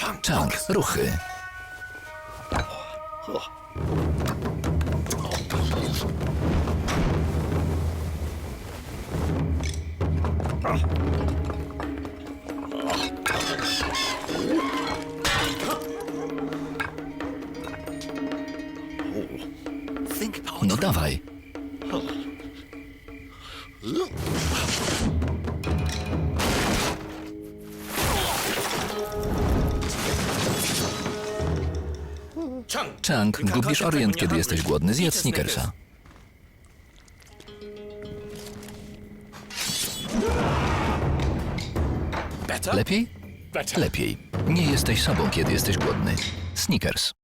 Chang, ruchy. No dawaj. Chang, gubisz orient, kiedy jesteś głodny. Zjedz Snickersa. Lepiej? Lepiej. Nie jesteś sobą, kiedy jesteś głodny. Snickers.